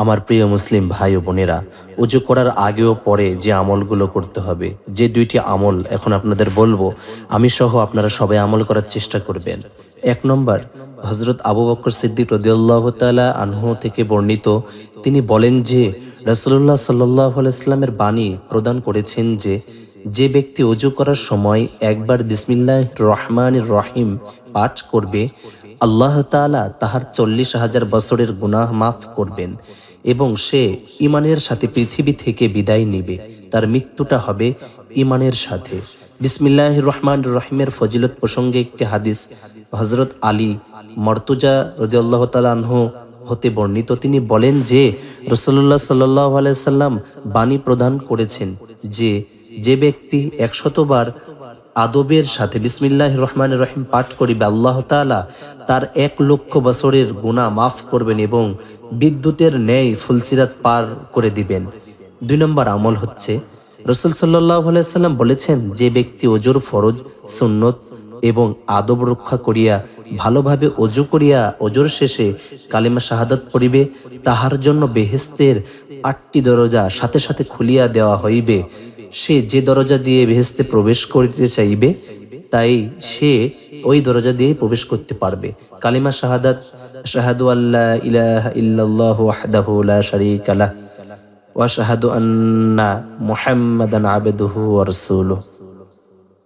আমার প্রিয় মুসলিম ভাই ও বোনেরা, উজু করার আগেও পরে যে আমলগুলো করতে হবে, যে দুইটি আমল এখন আপনাদের বলব, আমি সহ আপনারা সবাই আমল করার চেষ্টা করবেন। এক নম্বর হজরত আবু বকর সিদ্দিক রদিউল্লাহ তালা আনহু থেকে বর্ণিত, তিনি বলেন যে রসুল্লাহ সাল্লাহ আলাইস্লামের বাণী প্রদান করেছেন যে যে ব্যক্তি অজু করার সময় একবার বিসমিল্লাহ রহমান রহিম পাঠ করবে, আল্লাহ তাআলা তাহার চল্লিশ হাজার বছরের গুনাহ মাফ করবেন এবং সে ইমানের সাথে পৃথিবী থেকে বিদায় নিবে। তার মৃত্যুটা হবে ইমানের সাথে। বিসমিল্লাহ রহমান রহিমের ফজিলত প্রসঙ্গে একটি হাদিস হজরত আলী মর্তুজা রদিয়াল্লাহ তালাহ হতে বর্ণিত, তিনি বলেন যে রসল্লাহ সাল্লাহ আলাইসাল্লাম বাণী প্রদান করেছেন যে যে ব্যক্তি একশতবার আদবের সাথে বিসমিল্লাহ রহমান রহিম পাঠ করিবে আল্লাহ তাআলা, তার এক লক্ষ বছরের গুণা মাফ করবেন এবং বিদ্যুতের ন্যায় ফুলসিরাত পার করে দিবেন। দুই নম্বর আমল হচ্ছে, রসুল সাল্লাহ সাল্লাম বলেছেন, যে ব্যক্তি ওজোর ফরজ, সুন্নত এবং আদব রক্ষা করিয়া, ভালোভাবে অজু করিয়া অজুর শেষে কালিমা শাহাদত পড়িবে, তাহার জন্য বেহেস্তের আটটি দরজা সাথে সাথে খুলিয়া দেওয়া হইবে। সে যে দরজা দিয়ে বেহেস্তে প্রবেশ করিতে চাইবে তাই সে ওই দরজা দিয়ে প্রবেশ করতে পারবে। কালিমা শাহাদাত শাহাদু আল্লাহ ইলাহা ওয়াহদাহু ওয়া শাহাদু আন্না মুহাম্মাদান আবদুহু ওয়া রাসূলুহু।